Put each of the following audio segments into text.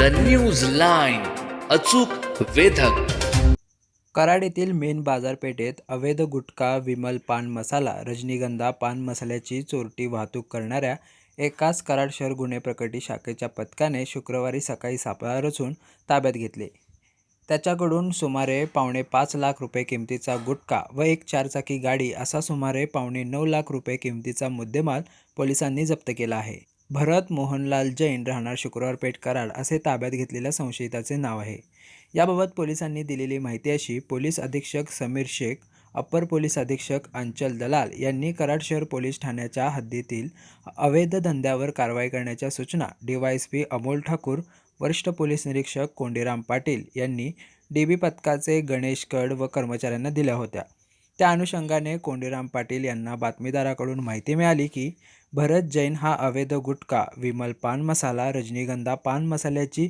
The news line अचूक वेधक. कराड येथील main बाजारपेठेत अवैध गुटखा विमल पान मसाला रजनीगंधा पान मसाल्याची चोरटी वाहतूक करणाऱ्या एकाच कराड शहर गुन्हे प्रकटी शाखेच्या पथकाने शुक्रवारी सकाळी सापळा रचून ताब्यात घेतले. त्याच्याकडून सुमारे पावणे पाच लाख रुपये किमतीचा गुटखा व एक चारचाकी गाडी असा सुमारे पावणे नऊ लाख रुपये किमतीचा मुद्देमाल पोलिसांनी जप्त केला आहे. भरत मोहनलाल जैन राहणार शुक्रवार पेठ कराड असे ताब्यात घेतलेल्या संशयिताचे नाव आहे. याबाबत पोलिसांनी दिलेली माहिती अशी पोलीस अधीक्षक समीर शेख अप्पर पोलीस अधीक्षक अंचल दलाल यांनी कराड शहर पोलीस ठाण्याच्या हद्दीतील अवैध धंद्यावर कारवाई करण्याच्या सूचना डीवायएसपी अमोल ठाकूर वरिष्ठ पोलीस निरीक्षक कोंडीराम पाटील यांनी डी बी पथकाचे गणेश कड व कर्मचाऱ्यांना दिल्या होत्या. त्या अनुषंगाने कोंडीराम पाटील यांना बातमीदाराकडून माहिती मिळाली की भरत जैन हा अवैध गुटखा विमल पान मसाला रजनीगंधा पान मसाल्याची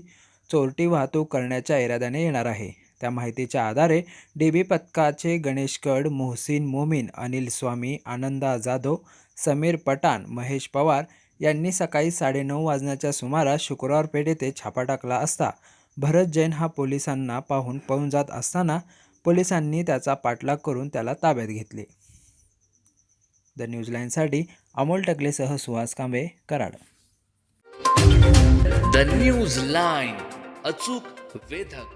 चोरटी वाहतूक करण्याच्या इराद्याने येणार आहे. त्या माहितीच्या आधारे डी बी पथकाचे गणेश कड मोहसिन मोमीन अनिल स्वामी आनंदा जाधव समीर पठाण महेश पवार यांनी सकाळी साडेनऊ वाजण्याच्या सुमारास शुक्रवार पेठ येथे छापा टाकला असता भरत जैन हा पोलिसांना पाहून पळून जात असताना पोलिसांनी त्याचा पाठलाग करून त्याला ताब्यात घेतले. द न्यूज लाईनसाठी Amol टकलेसह Suhas Kambe Karad. The news line अचूक वेधक.